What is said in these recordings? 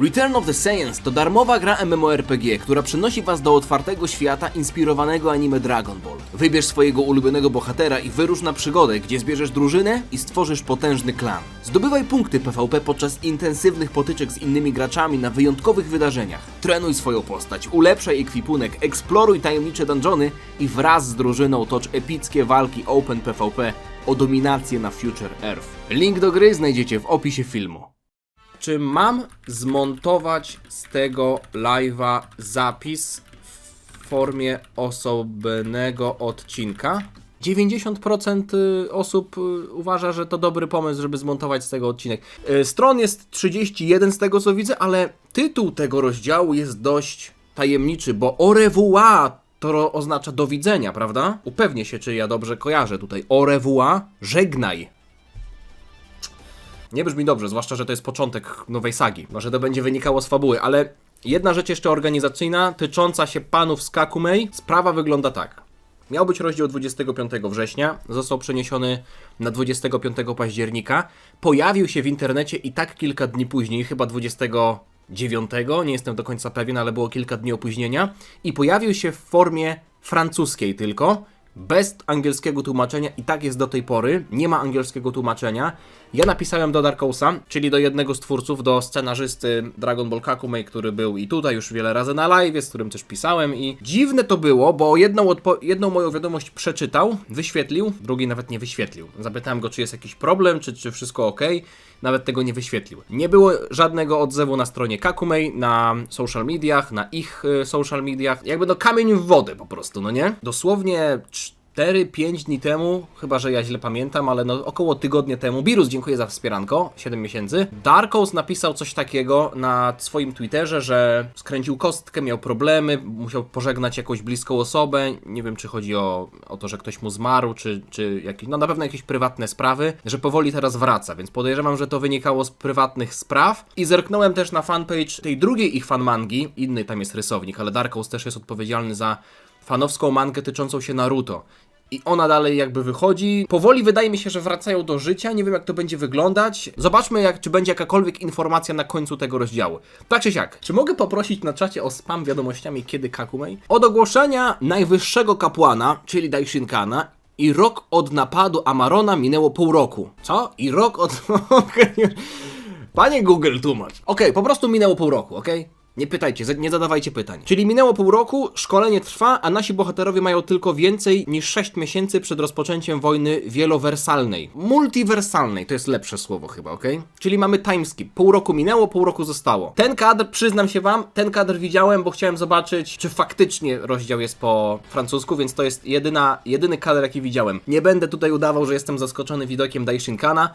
Return of the Saiyans to darmowa gra MMORPG, która przenosi was do otwartego świata inspirowanego anime Dragon Ball. Wybierz swojego ulubionego bohatera i wyrusz na przygodę, gdzie zbierzesz drużynę i stworzysz potężny klan. Zdobywaj punkty PvP podczas intensywnych potyczek z innymi graczami na wyjątkowych wydarzeniach. Trenuj swoją postać, ulepszaj ekwipunek, eksploruj tajemnicze dungeony i wraz z drużyną tocz epickie walki Open PvP o dominację na Future Earth. Link do gry znajdziecie w opisie filmu. Czy mam zmontować z tego live'a zapis w formie osobnego odcinka? 90% y, osób y, uważa, że to dobry pomysł, żeby zmontować z tego odcinek. Y, Stron jest 31 z tego co widzę, ale tytuł tego rozdziału jest dość tajemniczy, bo au revoir to oznacza do widzenia, prawda? Upewnię się, czy ja dobrze kojarzę tutaj. Au revoir, żegnaj. Nie brzmi dobrze, zwłaszcza, że to jest początek nowej sagi. Może to będzie wynikało z fabuły, ale jedna rzecz jeszcze organizacyjna, tycząca się panów z Kakumei. Sprawa wygląda tak. Miał być rozdział 25 września, został przeniesiony na 25 października. Pojawił się w internecie i tak kilka dni później, chyba 29, nie jestem do końca pewien, ale było kilka dni opóźnienia. I pojawił się w formie francuskiej tylko, bez angielskiego tłumaczenia i tak jest do tej pory. Nie ma angielskiego tłumaczenia. Ja napisałem do Darkousa, czyli do jednego z twórców, do scenarzysty Dragon Ball Kakumei, który był i tutaj już wiele razy na live, z którym też pisałem i dziwne to było, bo jedną, jedną moją wiadomość przeczytał, wyświetlił, drugiej nawet nie wyświetlił. Zapytałem go, czy jest jakiś problem, czy, czy wszystko ok. Nawet tego nie wyświetlił. Nie było żadnego odzewu na stronie Kakumei, na social mediach, na ich y, social mediach. Jakby no kamień w wodę po prostu, no nie? Dosłownie 4-5 dni temu, chyba że ja źle pamiętam, ale no około tygodnia temu, Birus, dziękuję za wspieranko, 7 miesięcy. Darkos napisał coś takiego na swoim Twitterze, że skręcił kostkę, miał problemy, musiał pożegnać jakąś bliską osobę. Nie wiem, czy chodzi o, o to, że ktoś mu zmarł, czy, czy jakieś, no na pewno jakieś prywatne sprawy, że powoli teraz wraca, więc podejrzewam, że to wynikało z prywatnych spraw. I zerknąłem też na fanpage tej drugiej ich fanmangi, inny tam jest rysownik, ale Darkos też jest odpowiedzialny za fanowską mangę tyczącą się Naruto. I ona dalej jakby wychodzi. Powoli wydaje mi się, że wracają do życia. Nie wiem, jak to będzie wyglądać. Zobaczmy, jak, czy będzie jakakolwiek informacja na końcu tego rozdziału. Tak czy siak, czy mogę poprosić na czacie o spam wiadomościami, kiedy Kakumei? Od ogłoszenia najwyższego kapłana, czyli Daishinkana, i rok od napadu Amarona minęło pół roku. Co? I rok od. Panie Google, tłumacz. Okej, po prostu minęło pół roku, okej? Nie pytajcie, nie zadawajcie pytań. Czyli minęło pół roku, szkolenie trwa, a nasi bohaterowie mają tylko więcej niż 6 miesięcy przed rozpoczęciem wojny wielowersalnej. Multiwersalnej, to jest lepsze słowo chyba, okej? Czyli mamy timeskip. Pół roku minęło, pół roku zostało. Ten kadr, przyznam się wam, ten kadr widziałem, bo chciałem zobaczyć, czy faktycznie rozdział jest po francusku, więc to jest jedyna, jedyny kadr, jaki widziałem. Nie będę tutaj udawał, że jestem zaskoczony widokiem Daishinkana.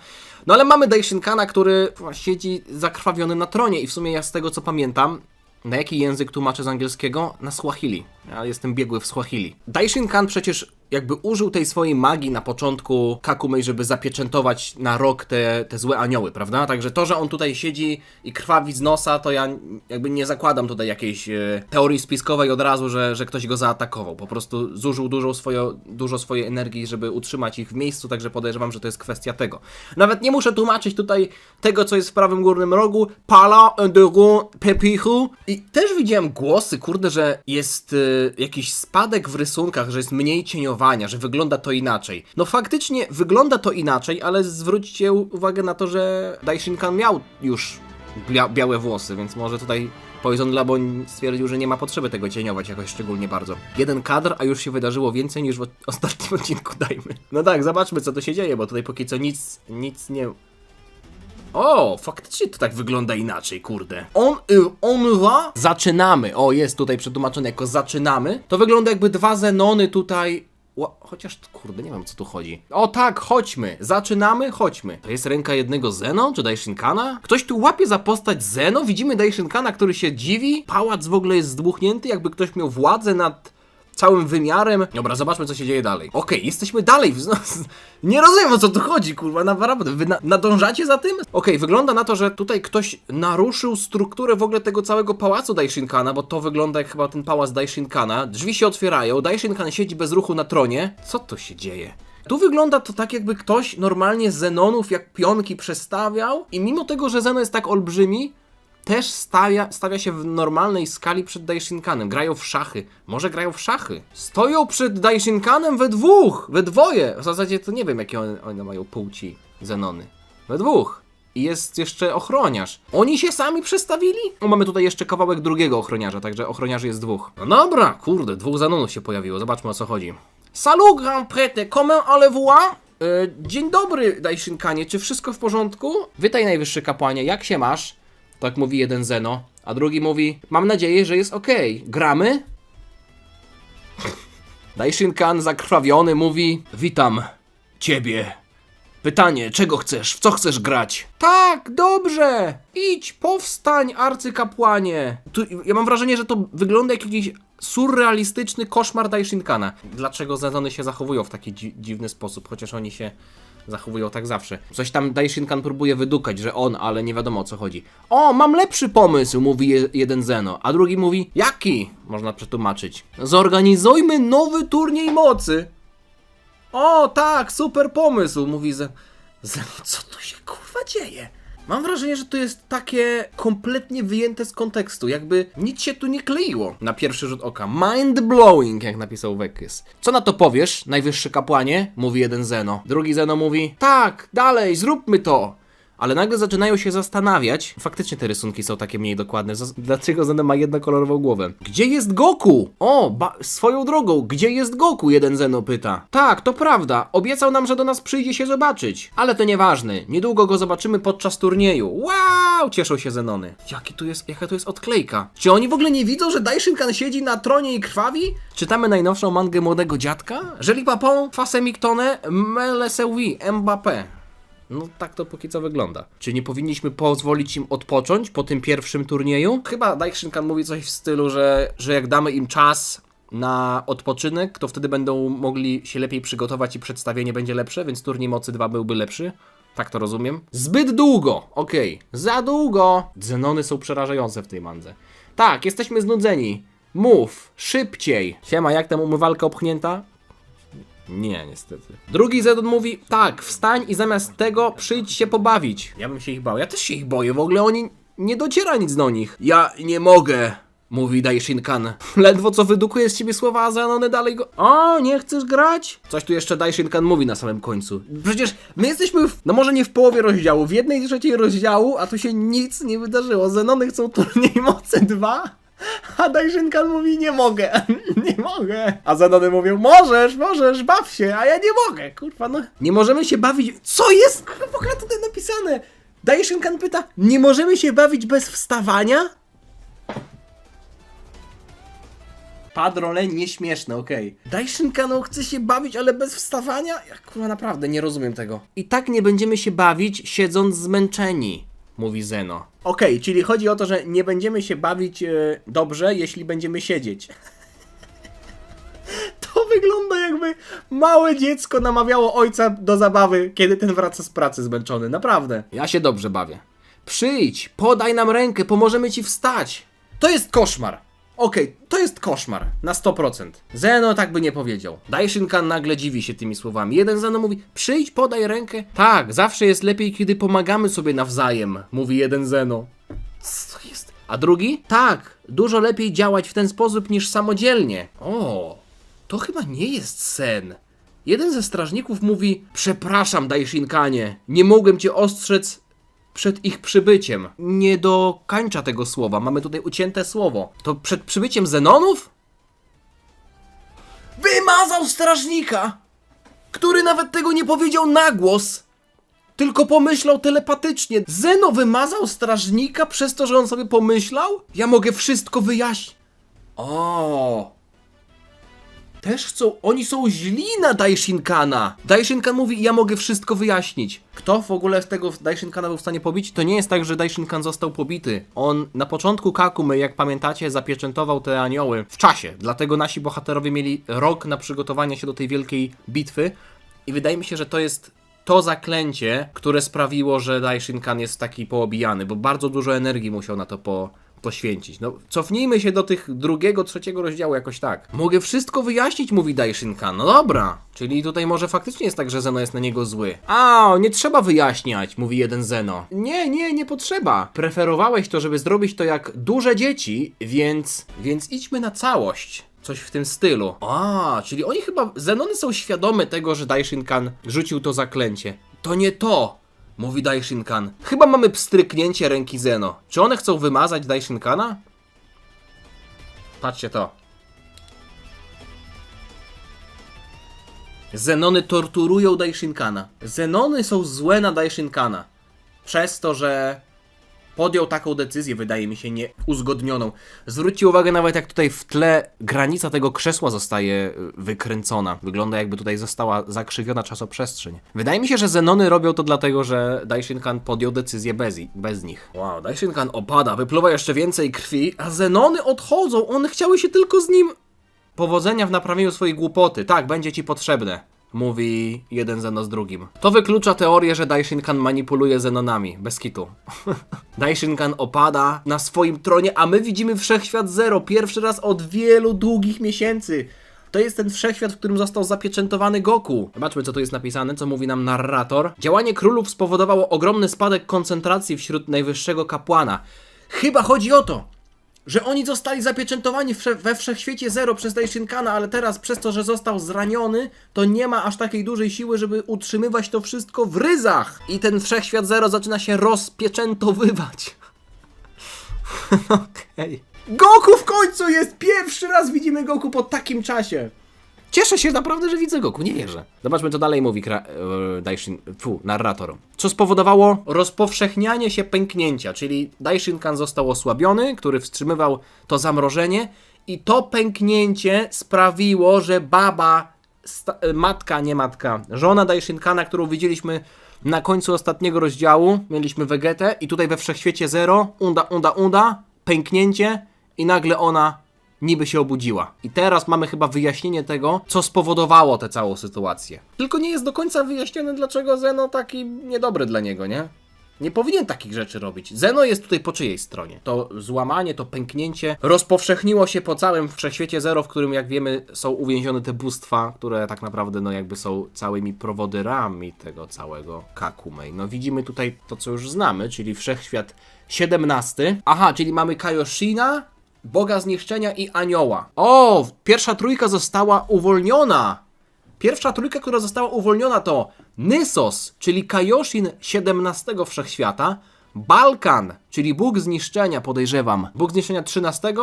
No ale mamy Daishinkana, który siedzi zakrwawiony na tronie i w sumie ja z tego co pamiętam, na jaki język tłumaczę z angielskiego? Na Swahili. Ja jestem biegły w Swahili. Daishin Kan przecież jakby użył tej swojej magii na początku Kakumei, żeby zapieczętować na rok te, te złe anioły, prawda? Także to, że on tutaj siedzi i krwawi z nosa, to ja jakby nie zakładam tutaj jakiejś e, teorii spiskowej od razu, że, że ktoś go zaatakował. Po prostu zużył dużo, swojo, dużo swojej energii, żeby utrzymać ich w miejscu, także podejrzewam, że to jest kwestia tego. Nawet nie muszę tłumaczyć tutaj tego, co jest w prawym górnym rogu. Pala, Enderu, Pepichu. I też widziałem głosy, kurde, że jest y, jakiś spadek w rysunkach, że jest mniej że wygląda to inaczej. No faktycznie wygląda to inaczej, ale zwróćcie uwagę na to, że Daishinkan miał już bia białe włosy, więc może tutaj Poison Laboń stwierdził, że nie ma potrzeby tego cieniować jakoś szczególnie bardzo. Jeden kadr, a już się wydarzyło więcej niż w ostatnim odcinku, dajmy. No tak, zobaczmy co tu się dzieje, bo tutaj póki co nic, nic nie... O, faktycznie to tak wygląda inaczej, kurde. On, y, on va? Zaczynamy. O, jest tutaj przetłumaczone jako zaczynamy. To wygląda jakby dwa Zenony tutaj... Ła, chociaż, kurde, nie wiem co tu chodzi. O tak, chodźmy. Zaczynamy, chodźmy. To jest ręka jednego Zeno, czy Daishinkana? Ktoś tu łapie za postać Zeno? Widzimy Daishinkana, który się dziwi. Pałac w ogóle jest zdmuchnięty, jakby ktoś miał władzę nad całym wymiarem. Dobra, zobaczmy, co się dzieje dalej. Okej, jesteśmy dalej. w- Nie rozumiem, o co tu chodzi, kurwa, naprawdę. Wy na nadążacie za tym? Okej, wygląda na to, że tutaj ktoś naruszył strukturę w ogóle tego całego pałacu Daishinkana, bo to wygląda jak chyba ten pałac Daishinkana. Drzwi się otwierają, Daishinkan siedzi bez ruchu na tronie. Co to się dzieje? Tu wygląda to tak, jakby ktoś normalnie Zenonów jak pionki przestawiał i mimo tego, że Zeno jest tak olbrzymi, też stawia, stawia się w normalnej skali przed Daishinkanem. Grają w szachy. Może grają w szachy. Stoją przed Daishinkanem we dwóch, we dwoje. W zasadzie to nie wiem, jakie one, one mają płci, Zenony. We dwóch. I jest jeszcze ochroniarz. Oni się sami przestawili? O, mamy tutaj jeszcze kawałek drugiego ochroniarza, także ochroniarzy jest dwóch. No dobra, kurde, dwóch Zanonów się pojawiło. Zobaczmy o co chodzi. Salut, grand prêtre, comment allez-vous? E, dzień dobry, Daishinkanie, czy wszystko w porządku? Witaj, najwyższy kapłanie, jak się masz? Tak mówi jeden Zeno, a drugi mówi, mam nadzieję, że jest okej. Gramy? Daishinkan zakrwawiony mówi, witam ciebie. Pytanie, czego chcesz? W co chcesz grać? Tak, dobrze! Idź, powstań, arcykapłanie! Tu, ja mam wrażenie, że to wygląda jak jakiś surrealistyczny koszmar Daishinkana. Dlaczego Zenony się zachowują w taki dzi dziwny sposób, chociaż oni się zachowują tak zawsze. Coś tam Daishinkan próbuje wydukać, że on, ale nie wiadomo o co chodzi. O, mam lepszy pomysł, mówi je jeden Zeno, a drugi mówi, jaki? Można przetłumaczyć. Zorganizujmy nowy turniej mocy. O, tak, super pomysł, mówi Zen. Zen, co tu się kurwa dzieje? Mam wrażenie, że to jest takie kompletnie wyjęte z kontekstu, jakby nic się tu nie kleiło na pierwszy rzut oka. Mind blowing, jak napisał Wekys. Co na to powiesz, najwyższy kapłanie? Mówi jeden Zeno. Drugi Zeno mówi, tak, dalej, zróbmy to. Ale nagle zaczynają się zastanawiać. Faktycznie te rysunki są takie mniej dokładne. Zas- Dlaczego Zeno ma jednokolorową głowę? Gdzie jest Goku? O, swoją drogą, gdzie jest Goku? Jeden Zeno pyta. Tak, to prawda. Obiecał nam, że do nas przyjdzie się zobaczyć. Ale to nieważne. Niedługo go zobaczymy podczas turnieju. Wow! Cieszą się Zenony. Jaki tu jest, jaka tu jest odklejka? Czy oni w ogóle nie widzą, że Daishinkan siedzi na tronie i krwawi? Czytamy najnowszą mangę młodego dziadka? Jeli papon, face mictone, mele sewi, Mbappé. No tak to póki co wygląda. Czy nie powinniśmy pozwolić im odpocząć po tym pierwszym turnieju? Chyba Daishinkan mówi coś w stylu, że, że jak damy im czas na odpoczynek, to wtedy będą mogli się lepiej przygotować i przedstawienie będzie lepsze, więc turniej mocy 2 byłby lepszy. Tak to rozumiem. Zbyt długo! Okej. Za długo! Zenony są przerażające w tej mandze. Tak, jesteśmy znudzeni. Mów, szybciej. Siema, jak tam umywalka opchnięta? Nie, niestety. Drugi Zedon mówi, tak, wstań i zamiast tego przyjdź się pobawić. Ja bym się ich bał, ja też się ich boję, w ogóle oni, nie dociera nic do nich. Ja nie mogę, mówi Daishinkan. Ledwo co wydukuje z ciebie słowa, a Zanony dalej go... O, nie chcesz grać? Coś tu jeszcze Daishinkan mówi na samym końcu. Przecież my jesteśmy, w, no może nie w połowie rozdziału, w jednej trzeciej rozdziału, a tu się nic nie wydarzyło. Zenony chcą turniej mocy 2? A Daishinkan mówi, nie mogę, nie mogę. A Zanony mówią, możesz, możesz, baw się, a ja nie mogę, kurwa, no. Nie możemy się bawić, co jest, kurwa, tutaj napisane? Daishinkan pyta, nie możemy się bawić bez wstawania? Padrole nieśmieszne, okej. Daishinkanu chce się bawić, ale bez wstawania? Ja kurwa naprawdę nie rozumiem tego. I tak nie będziemy się bawić, siedząc zmęczeni, mówi Zeno. Okej, czyli chodzi o to, że nie będziemy się bawić e, dobrze, jeśli będziemy siedzieć. To wygląda jakby małe dziecko namawiało ojca do zabawy, kiedy ten wraca z pracy zmęczony. Naprawdę. Ja się dobrze bawię. Przyjdź, podaj nam rękę, pomożemy ci wstać. To jest koszmar. Okej, to jest koszmar. Na 100%. Zeno tak by nie powiedział. Daishinkan nagle dziwi się tymi słowami. Jeden Zeno mówi, przyjdź, podaj rękę. Tak, zawsze jest lepiej, kiedy pomagamy sobie nawzajem, mówi jeden Zeno. Co jest? A drugi? Tak, dużo lepiej działać w ten sposób niż samodzielnie. O, to chyba nie jest sen. Jeden ze strażników mówi: Przepraszam, Daishinkanie, nie mogłem cię ostrzec przed ich przybyciem. Nie dokańcza tego słowa, mamy tutaj ucięte słowo. To przed przybyciem Zenonów? Wymazał strażnika, który nawet tego nie powiedział na głos. Tylko pomyślał telepatycznie. Zeno wymazał strażnika przez to, że on sobie pomyślał? Ja mogę wszystko wyjaśnić. O. Też chcą, oni są źli na Daishinkana. Daishinkan mówi, ja mogę wszystko wyjaśnić. Kto w ogóle z tego Daishinkana był w stanie pobić? To nie jest tak, że Daishinkan został pobity. On na początku Kakumy, jak pamiętacie, zapieczętował te anioły w czasie. Dlatego nasi bohaterowie mieli rok na przygotowanie się do tej wielkiej bitwy. I wydaje mi się, że to jest to zaklęcie, które sprawiło, że Daishinkan jest taki poobijany, bo bardzo dużo energii musiał na to po, poświęcić. No, cofnijmy się do tych drugiego, trzeciego rozdziału jakoś tak. Mogę wszystko wyjaśnić, mówi Daishinkan. No dobra. Czyli tutaj może faktycznie jest tak, że Zeno jest na niego zły. A, nie trzeba wyjaśniać, mówi jeden Zeno. Nie, nie, nie potrzeba. Preferowałeś to, żeby zrobić to jak duże dzieci, więc... Więc idźmy na całość. Coś w tym stylu. A, czyli oni chyba. Zenony są świadome tego, że Daishinkan rzucił to zaklęcie. To nie to, mówi Daishinkan. Chyba mamy pstryknięcie ręki Zeno. Czy one chcą wymazać Daishinkana? Patrzcie to. Zenony torturują Daishinkana. Zenony są złe na Daishinkana. Przez to, że podjął taką decyzję, wydaje mi się, nieuzgodnioną. Zwróćcie uwagę nawet jak tutaj w tle granica tego krzesła zostaje y, wykręcona. Wygląda jakby tutaj została zakrzywiona czasoprzestrzeń. Wydaje mi się, że Zenony robią to dlatego, że Daishinkan podjął decyzję bez, i- bez nich. Wow, Daishinkan opada, wypluwa jeszcze więcej krwi, a Zenony odchodzą, one chciały się tylko z nim Powodzenia w naprawieniu swojej głupoty. Tak, będzie ci potrzebne. Mówi jeden Zeno z drugim. To wyklucza teorię, że Daishinkan manipuluje Zenonami. Bez kitu. Daishinkan opada na swoim tronie, a my widzimy Wszechświat Zero. Pierwszy raz od wielu długich miesięcy. To jest ten wszechświat, w którym został zapieczętowany Goku. Zobaczmy, co tu jest napisane, co mówi nam narrator. Działanie królów spowodowało ogromny spadek koncentracji wśród najwyższego kapłana. Chyba chodzi o to, że oni zostali zapieczętowani we wszechświecie zero przez Daishinkana, ale teraz przez to, że został zraniony, to nie ma aż takiej dużej siły, żeby utrzymywać to wszystko w ryzach. I ten wszechświat zero zaczyna się rozpieczętowywać. Okej. Goku w końcu jest! Pierwszy raz widzimy Goku po takim czasie. Cieszę się naprawdę, że widzę Goku, nie wierzę. Zobaczmy, co dalej mówi kra- e, Daishin, fu, narrator. Co spowodowało rozpowszechnianie się pęknięcia, czyli Daishinkan został osłabiony, który wstrzymywał to zamrożenie i to pęknięcie sprawiło, że baba, e, matka, nie matka, żona Daishinkana, którą widzieliśmy na końcu ostatniego rozdziału, mieliśmy Vegetę i tutaj we Wszechświecie Zero, unda, unda, unda, pęknięcie i nagle ona niby się obudziła. I teraz mamy chyba wyjaśnienie tego, co spowodowało tę całą sytuację. Tylko nie jest do końca wyjaśnione, dlaczego Zeno taki niedobry dla niego, nie? Nie powinien takich rzeczy robić. Zeno jest tutaj po czyjej stronie? To złamanie, to pęknięcie rozpowszechniło się po całym wszechświecie Zero, w którym, jak wiemy, są uwięzione te bóstwa, które tak naprawdę, no jakby są całymi prowodyrami tego całego Kakumei. No widzimy tutaj to, co już znamy, czyli wszechświat 17. Aha, czyli mamy Kaioshina, Boga Zniszczenia i Anioła. O, pierwsza trójka została uwolniona. Pierwsza trójka, która została uwolniona to Nysos, czyli Kaioshin XVII Wszechświata, Balkan, czyli Bóg Zniszczenia, podejrzewam, Bóg Zniszczenia XIII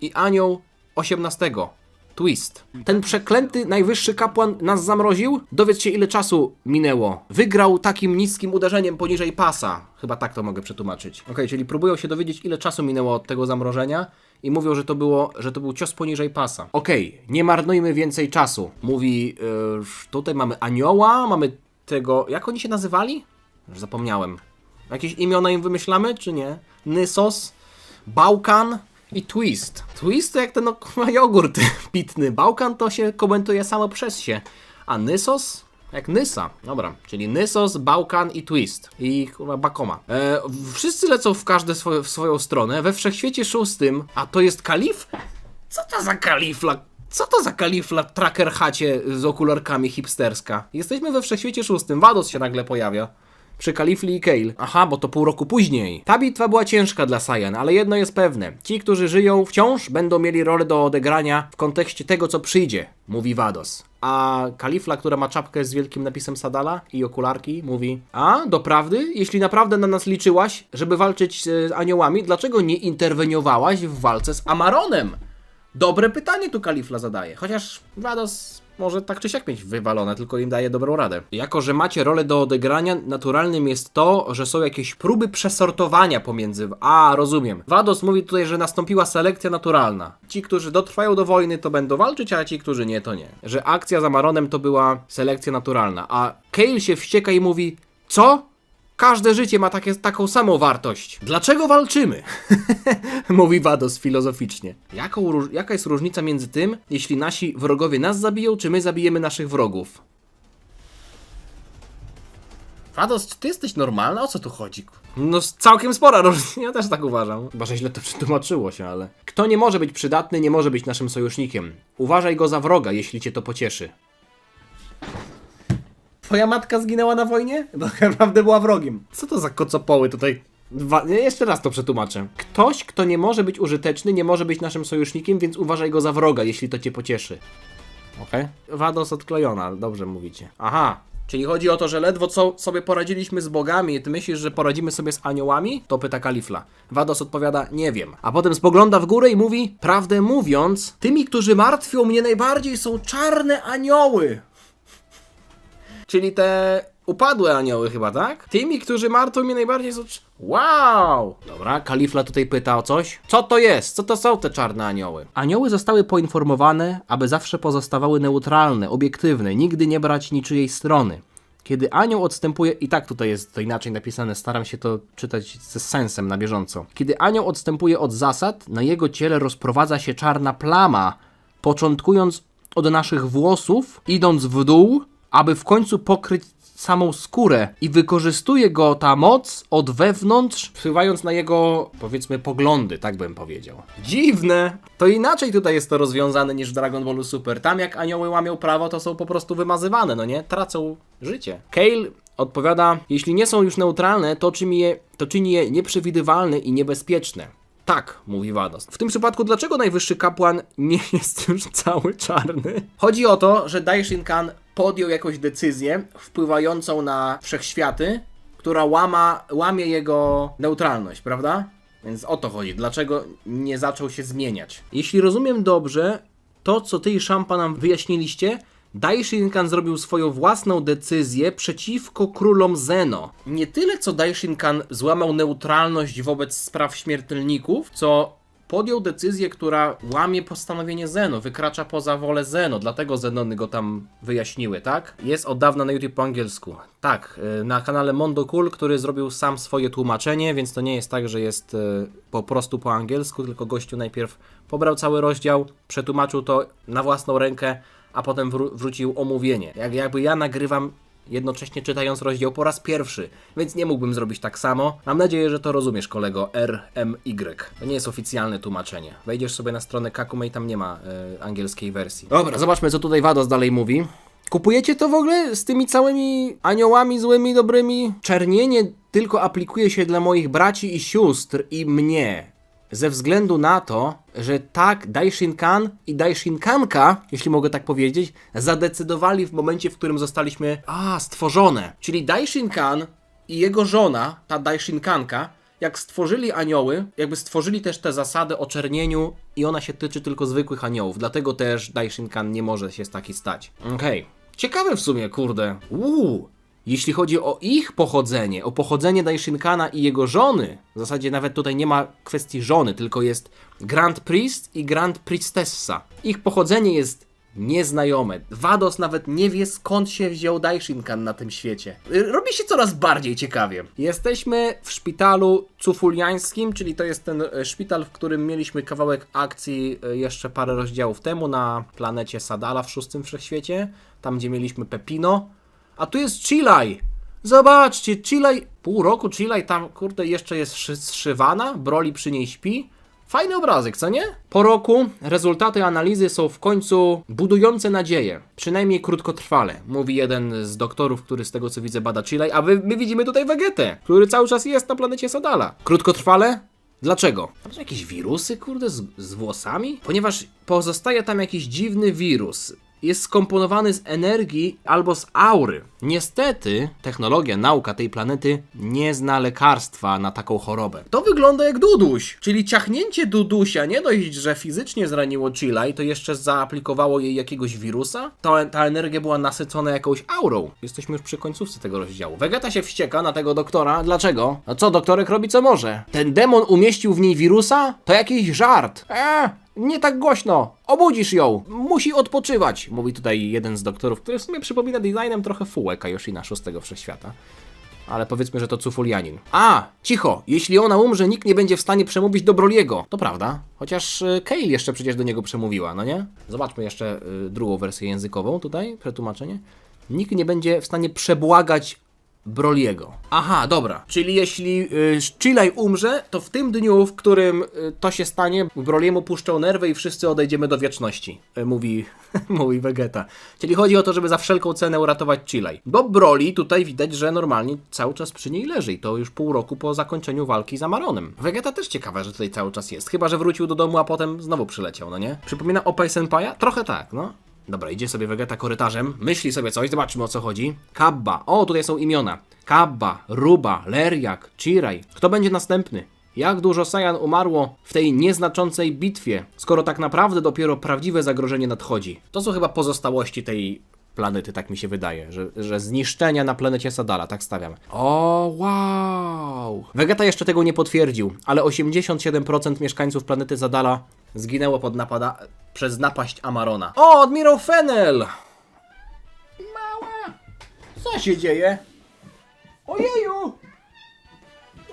i Anioł XVIII. Twist. Ten przeklęty najwyższy kapłan nas zamroził? Dowiedz się ile czasu minęło. Wygrał takim niskim uderzeniem poniżej pasa. Chyba tak to mogę przetłumaczyć. Okej, czyli próbują się dowiedzieć ile czasu minęło od tego zamrożenia i mówią, że to było, że to był cios poniżej pasa. Okej, nie marnujmy więcej czasu. Mówi, yy, tutaj mamy anioła, mamy tego, jak oni się nazywali? Już zapomniałem. Jakieś imiona im wymyślamy, czy nie? Nysos, Bałkan i Twist. Twist to jak ten no, jogurt pitny. Bałkan to się komentuje samo przez się. A Nysos? Jak Nysa. Dobra, czyli Nysos, Bałkan i Twist. I kurwa Bakoma. E, wszyscy lecą w każde swoje, w swoją stronę. We wszechświecie szóstym, a to jest kalif? Co to za kalifla? Co to za kalifla tracker chacie z okularkami hipsterska? Jesteśmy we wszechświecie szóstym. Wados się nagle pojawia. Przy Kalifli i Kale. Aha, bo to pół roku później. Ta bitwa była ciężka dla Saiyan, ale jedno jest pewne. Ci, którzy żyją wciąż, będą mieli rolę do odegrania w kontekście tego, co przyjdzie, mówi Vados. A Kalifla, która ma czapkę z wielkim napisem Sadala i okularki, mówi A, doprawdy? Jeśli naprawdę na nas liczyłaś, żeby walczyć z aniołami, dlaczego nie interweniowałaś w walce z Amaronem? Dobre pytanie tu Kalifla zadaje, chociaż Vados może tak czy siak mieć wywalone, tylko im daje dobrą radę. Jako, że macie rolę do odegrania, naturalnym jest to, że są jakieś próby przesortowania pomiędzy... A, rozumiem. Vados mówi tutaj, że nastąpiła selekcja naturalna. Ci, którzy dotrwają do wojny, to będą walczyć, a ci, którzy nie, to nie. Że akcja z Amaronem to była selekcja naturalna. A Kale się wścieka i mówi, co? Każde życie ma takie, taką samą wartość. Dlaczego walczymy? Mówi Wados filozoficznie. Jaką, jaka jest różnica między tym, jeśli nasi wrogowie nas zabiją, czy my zabijemy naszych wrogów? Wados, czy ty jesteś normalna? O co tu chodzi? No całkiem spora różnica, ja też tak uważam. Chyba, że źle to przetłumaczyło się, ale... Kto nie może być przydatny, nie może być naszym sojusznikiem. Uważaj go za wroga, jeśli cię to pocieszy. Twoja matka zginęła na wojnie? Bo naprawdę była wrogiem. Co to za kocopoły tutaj? Jeszcze raz to przetłumaczę. Ktoś, kto nie może być użyteczny, nie może być naszym sojusznikiem, więc uważaj go za wroga, jeśli to cię pocieszy. Okej. Wados odklejona, dobrze mówicie. Aha. Czyli chodzi o to, że ledwo co sobie poradziliśmy z bogami, ty myślisz, że poradzimy sobie z aniołami? To pyta Kalifla. Wados odpowiada, nie wiem. A potem spogląda w górę i mówi, prawdę mówiąc, tymi, którzy martwią mnie najbardziej są czarne anioły. Czyli te upadłe anioły chyba, tak? Tymi, którzy martwią mnie najbardziej są... Wow! Dobra, Kalifla tutaj pyta o coś. Co to jest? Co to są te czarne anioły? Anioły zostały poinformowane, aby zawsze pozostawały neutralne, obiektywne, nigdy nie brać niczyjej strony. Kiedy anioł odstępuje, i tak tutaj jest to inaczej napisane, staram się to czytać ze sensem na bieżąco. Kiedy anioł odstępuje od zasad, na jego ciele rozprowadza się czarna plama, początkując od naszych włosów, idąc w dół, aby w końcu pokryć samą skórę i wykorzystuje go ta moc od wewnątrz, wpływając na jego, powiedzmy, poglądy, tak bym powiedział. Dziwne! To inaczej tutaj jest to rozwiązane niż w Dragon Ballu Super. Tam jak anioły łamią prawo, to są po prostu wymazywane, no nie? Tracą życie. Kale odpowiada, jeśli nie są już neutralne, to czyni je, to czyni je nieprzewidywalne i niebezpieczne. Tak, mówi Wados. W tym przypadku dlaczego najwyższy kapłan nie jest już cały czarny? Chodzi o to, że Daishin Kan podjął jakąś decyzję wpływającą na wszechświaty, która łama, łamie jego neutralność, prawda? Więc o to chodzi. Dlaczego nie zaczął się zmieniać? Jeśli rozumiem dobrze, to co ty i Szampa nam wyjaśniliście, Daishinkan zrobił swoją własną decyzję przeciwko królom Zeno. Nie tyle co Daishinkan złamał neutralność wobec spraw śmiertelników, co podjął decyzję, która łamie postanowienie Zeno, wykracza poza wolę Zeno, dlatego Zenony go tam wyjaśniły, tak? Jest od dawna na YouTube po angielsku. Tak, y, na kanale Mondo Cool, który zrobił sam swoje tłumaczenie, więc to nie jest tak, że jest y, po prostu po angielsku, tylko gościu najpierw pobrał cały rozdział, przetłumaczył to na własną rękę, a potem wró- wrzucił omówienie. Jak, jakby ja nagrywam jednocześnie czytając rozdział po raz pierwszy, więc nie mógłbym zrobić tak samo. Mam nadzieję, że to rozumiesz, kolego RMY. To nie jest oficjalne tłumaczenie. Wejdziesz sobie na stronę Kakume i tam nie ma e, angielskiej wersji. Dobra, zobaczmy, co tutaj Wados dalej mówi. Kupujecie to w ogóle z tymi całymi aniołami złymi, dobrymi? Czernienie tylko aplikuje się dla moich braci i sióstr i mnie. Ze względu na to, że tak Daishinkan i Daishinkanka, jeśli mogę tak powiedzieć, zadecydowali w momencie, w którym zostaliśmy a, stworzone. Czyli Daishinkan i jego żona, ta Daishinkanka, jak stworzyli anioły, jakby stworzyli też tę zasadę o czernieniu i ona się tyczy tylko zwykłych aniołów. Dlatego też Daishinkan nie może się taki stać. Okej. Ciekawe w sumie, kurde. Uuu. Jeśli chodzi o ich pochodzenie, o pochodzenie Daishinkana i jego żony, w zasadzie nawet tutaj nie ma kwestii żony, tylko jest Grand Priest i Grand Priestessa. Ich pochodzenie jest nieznajome. Wados nawet nie wie skąd się wziął Daishinkan na tym świecie. Robi się coraz bardziej ciekawie. Jesteśmy w szpitalu cufuliańskim, czyli to jest ten e, szpital, w którym mieliśmy kawałek akcji e, jeszcze parę rozdziałów temu na planecie Sadala w szóstym wszechświecie, tam gdzie mieliśmy Pepino. A tu jest Chilaj! Zobaczcie, Chilaj, pół roku Chilaj tam, kurde, jeszcze jest szy- zszywana, Broly przy niej śpi. Fajny obrazek, co nie? Po roku rezultaty analizy są w końcu budujące nadzieję. Przynajmniej krótkotrwale, mówi jeden z doktorów, który z tego co widzę bada Chilaj, a wy, my widzimy tutaj Vegetę, który cały czas jest na planecie Sadala. Krótkotrwale? Dlaczego? Tam są jakieś wirusy, kurde, z, z włosami? Ponieważ pozostaje tam jakiś dziwny wirus. Jest skomponowany z energii albo z aury. Niestety, technologia, nauka tej planety nie zna lekarstwa na taką chorobę. To wygląda jak Duduś, czyli ciachnięcie Dudusia nie dość, że fizycznie zraniło Chilaj, to jeszcze zaaplikowało jej jakiegoś wirusa. To, ta energia była nasycona jakąś aurą. Jesteśmy już przy końcówce tego rozdziału. Vegeta się wścieka na tego doktora. Dlaczego? No co, doktorek robi co może. Ten demon umieścił w niej wirusa? To jakiś żart. Eee, nie tak głośno. Obudzisz ją. Musi odpoczywać. Mówi tutaj jeden z doktorów, który w sumie przypomina designem trochę Fułę Kayoshina szóstego wszechświata. Ale powiedzmy, że to Cufulianin. A, cicho! Jeśli ona umrze, nikt nie będzie w stanie przemówić do Broliego. To prawda. Chociaż y, Kale jeszcze przecież do niego przemówiła, no nie? Zobaczmy jeszcze y, drugą wersję językową tutaj, przetłumaczenie. Nikt nie będzie w stanie przebłagać Broliego. Aha, dobra. Czyli jeśli y, Chilaj umrze, to w tym dniu, w którym y, to się stanie, Broliemu puszczą nerwy i wszyscy odejdziemy do wieczności, y, mówi, mówi Vegeta. Czyli chodzi o to, żeby za wszelką cenę uratować Chilaj. Bo Broly tutaj widać, że normalnie cały czas przy niej leży i to już pół roku po zakończeniu walki z Amaronem. Vegeta też ciekawe, że tutaj cały czas jest. Chyba, że wrócił do domu, a potem znowu przyleciał, no nie? Przypomina Opaj Senpai'a? Trochę tak, no. Dobra, idzie sobie Vegeta korytarzem, myśli sobie coś, zobaczmy o co chodzi. Kabba, o tutaj są imiona. Kabba, Ruba, Leriak, Chiraj. Kto będzie następny? Jak dużo Saiyan umarło w tej nieznaczącej bitwie, skoro tak naprawdę dopiero prawdziwe zagrożenie nadchodzi? To są chyba pozostałości tej planety, tak mi się wydaje, że, że zniszczenia na planecie Sadala, tak stawiam. O, wow! Vegeta jeszcze tego nie potwierdził, ale 87% mieszkańców planety Zadala zginęło pod napada przez napaść Amarona. O, admirał Fennel! Mała! Co się dzieje? Ojeju!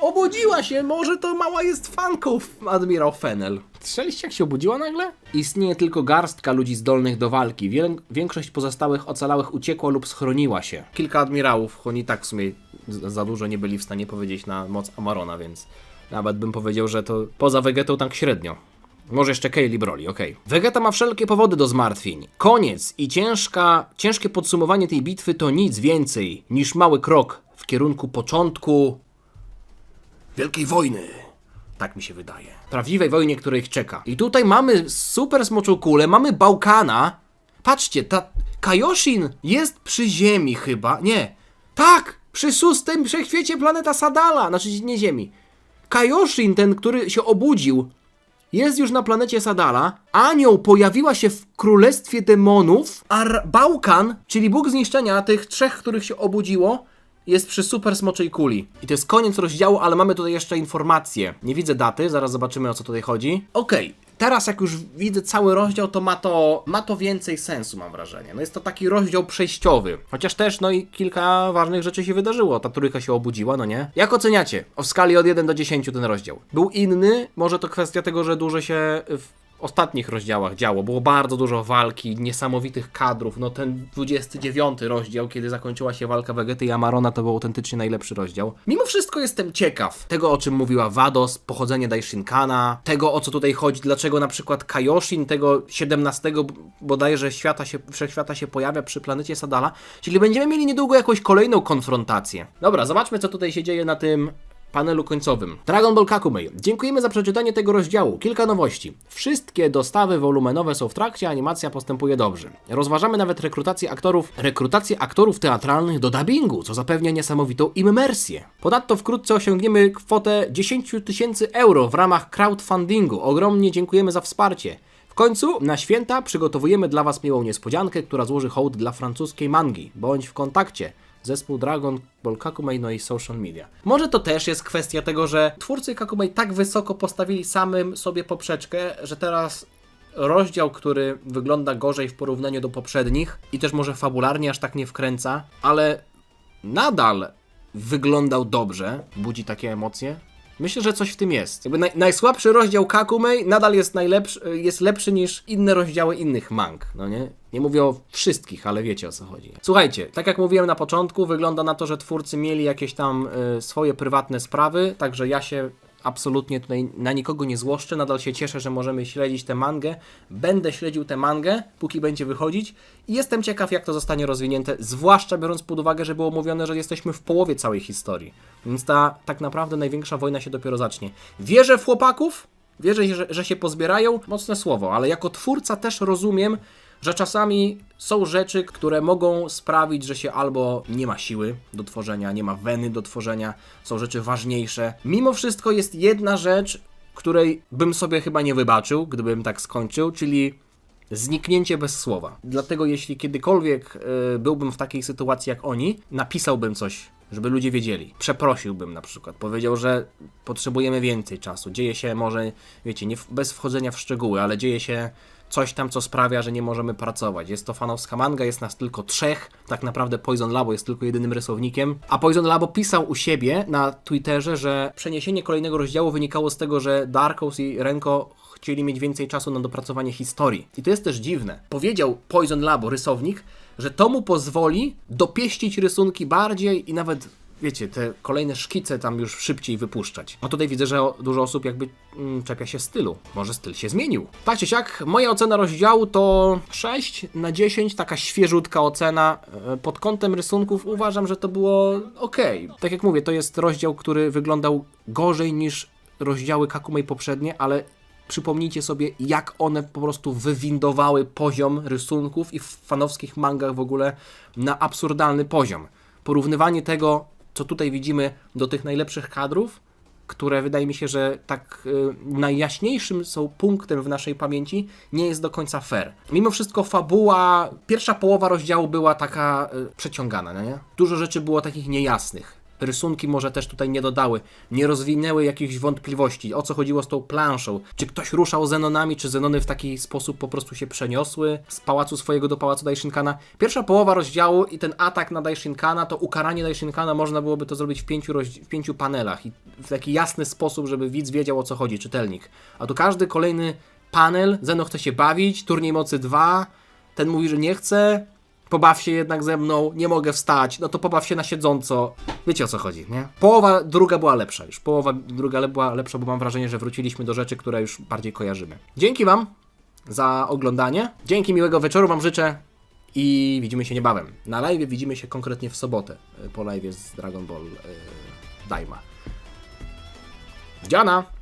Obudziła się, może to mała jest fanką admirał Fennel. Słyszeliście jak się obudziła nagle? Istnieje tylko garstka ludzi zdolnych do walki. Wiel- większość pozostałych ocalałych uciekła lub schroniła się. Kilka admirałów, oni tak w sumie za dużo nie byli w stanie powiedzieć na moc Amarona, więc nawet bym powiedział, że to poza Vegetą tak średnio. Może jeszcze Kaylee Broly, okej. Vegeta ma wszelkie powody do zmartwień. Koniec i ciężka, ciężkie podsumowanie tej bitwy to nic więcej niż mały krok w kierunku początku Wielkiej Wojny. Tak mi się wydaje. Prawdziwej wojnie, której ich czeka. I tutaj mamy super smoczą kulę, mamy Bałkana. Patrzcie, ta Kaioshin jest przy Ziemi chyba. Nie. Tak! Przy szóstym wszechświecie planeta Sadala. Znaczy nie Ziemi. Kaioshin, ten, który się obudził, jest już na planecie Sadala. Anioł pojawiła się w królestwie demonów, a Bałkan, czyli bóg zniszczenia tych trzech, których się obudziło, jest przy super smoczej kuli. I to jest koniec rozdziału, ale mamy tutaj jeszcze informacje. Nie widzę daty, zaraz zobaczymy o co tutaj chodzi. Okej. Teraz jak już widzę cały rozdział, to ma to, ma to więcej sensu, mam wrażenie. No jest to taki rozdział przejściowy. Chociaż też, no i kilka ważnych rzeczy się wydarzyło. Ta trójka się obudziła, no nie? Jak oceniacie? O skali od 1 do 10 ten rozdział. Był inny, może to kwestia tego, że dużo się w ostatnich rozdziałach działo. Było bardzo dużo walki, niesamowitych kadrów. No ten 29 rozdział, kiedy zakończyła się walka Vegety i Amarona, to był autentycznie najlepszy rozdział. Mimo wszystko jestem ciekaw tego, o czym mówiła Vados, pochodzenie Daishinkana, tego, o co tutaj chodzi, dlaczego na przykład Kaioshin tego 17 bodajże świata się, wszechświata się pojawia przy planecie Sadala. Czyli będziemy mieli niedługo jakąś kolejną konfrontację. Dobra, zobaczmy, co tutaj się dzieje na tym panelu końcowym. Dragon Ball Kakumei. Dziękujemy za przeczytanie tego rozdziału. Kilka nowości. Wszystkie dostawy wolumenowe są w trakcie, animacja postępuje dobrze. Rozważamy nawet rekrutację aktorów, rekrutację aktorów teatralnych do dubbingu, co zapewnia niesamowitą immersję. Ponadto wkrótce osiągniemy kwotę 10 tysięcy euro w ramach crowdfundingu. Ogromnie dziękujemy za wsparcie. W końcu na święta przygotowujemy dla Was miłą niespodziankę, która złoży hołd dla francuskiej mangi. Bądź w kontakcie. Zespół Dragon Ball Kakumei, no i social media. Może to też jest kwestia tego, że twórcy Kakumei tak wysoko postawili samym sobie poprzeczkę, że teraz rozdział, który wygląda gorzej w porównaniu do poprzednich i też może fabularnie aż tak nie wkręca, ale nadal wyglądał dobrze, budzi takie emocje. Myślę, że coś w tym jest. Jakby naj, najsłabszy rozdział Kakumei nadal jest najlepszy, jest lepszy niż inne rozdziały innych mang, no nie? Nie mówię o wszystkich, ale wiecie o co chodzi. Słuchajcie, tak jak mówiłem na początku, wygląda na to, że twórcy mieli jakieś tam y, swoje prywatne sprawy, także ja się absolutnie tutaj na nikogo nie złoszczę, nadal się cieszę, że możemy śledzić tę mangę. Będę śledził tę mangę, póki będzie wychodzić i jestem ciekaw, jak to zostanie rozwinięte, zwłaszcza biorąc pod uwagę, że było mówione, że jesteśmy w połowie całej historii. Więc ta tak naprawdę największa wojna się dopiero zacznie. Wierzę w chłopaków, wierzę, że, że się pozbierają, mocne słowo, ale jako twórca też rozumiem, że czasami są rzeczy, które mogą sprawić, że się albo nie ma siły do tworzenia, nie ma weny do tworzenia, są rzeczy ważniejsze. Mimo wszystko jest jedna rzecz, której bym sobie chyba nie wybaczył, gdybym tak skończył, czyli zniknięcie bez słowa. Dlatego jeśli kiedykolwiek y, byłbym w takiej sytuacji jak oni, napisałbym coś, żeby ludzie wiedzieli. Przeprosiłbym na przykład. Powiedział, że potrzebujemy więcej czasu. Dzieje się może, wiecie, nie w, bez wchodzenia w szczegóły, ale dzieje się coś tam, co sprawia, że nie możemy pracować. Jest to fanowska manga, jest nas tylko trzech. Tak naprawdę Poison Labo jest tylko jedynym rysownikiem. A Poison Labo pisał u siebie na Twitterze, że przeniesienie kolejnego rozdziału wynikało z tego, że Darkos i Renko chcieli mieć więcej czasu na dopracowanie historii. I to jest też dziwne. Powiedział Poison Labo, rysownik, że to mu pozwoli dopieścić rysunki bardziej i nawet wiecie, te kolejne szkice tam już szybciej wypuszczać. A tutaj widzę, że dużo osób jakby mm, czepia się stylu. Może styl się zmienił. Tak czy siak, moja ocena rozdziału to 6 na 10, taka świeżutka ocena. E, Pod kątem rysunków uważam, że to było ok. Tak jak mówię, to jest rozdział, który wyglądał gorzej niż rozdziały Kakumei poprzednie, ale przypomnijcie sobie, jak one po prostu wywindowały poziom rysunków i w fanowskich mangach w ogóle na absurdalny poziom. Porównywanie tego, co tutaj widzimy, do tych najlepszych kadrów, które wydaje mi się, że tak y, najjaśniejszym są punktem w naszej pamięci, nie jest do końca fair. Mimo wszystko fabuła, pierwsza połowa rozdziału była taka y, przeciągana, no nie? Dużo rzeczy było takich niejasnych. Rysunki może też tutaj nie dodały, nie rozwinęły jakichś wątpliwości, o co chodziło z tą planszą. Czy ktoś ruszał Zenonami, czy Zenony w taki sposób po prostu się przeniosły z pałacu swojego do pałacu Daishinkana. Pierwsza połowa rozdziału i ten atak na Daishinkana, to ukaranie Daishinkana można byłoby to zrobić w pięciu, w pięciu panelach i w taki jasny sposób, żeby widz wiedział o co chodzi, czytelnik. A tu każdy kolejny panel, Zeno chce się bawić, turniej mocy 2, ten mówi, że nie chce, pobaw się jednak ze mną, nie mogę wstać, no to pobaw się na siedząco. Wiecie o co chodzi, nie? Połowa druga była lepsza już. Połowa druga była lepsza, bo mam wrażenie, że wróciliśmy do rzeczy, które już bardziej kojarzymy. Dzięki Wam za oglądanie. Dzięki, miłego wieczoru Wam życzę i widzimy się niebawem. Na live widzimy się konkretnie w sobotę, y, po live z Dragon Ball y, Daima. Dziana!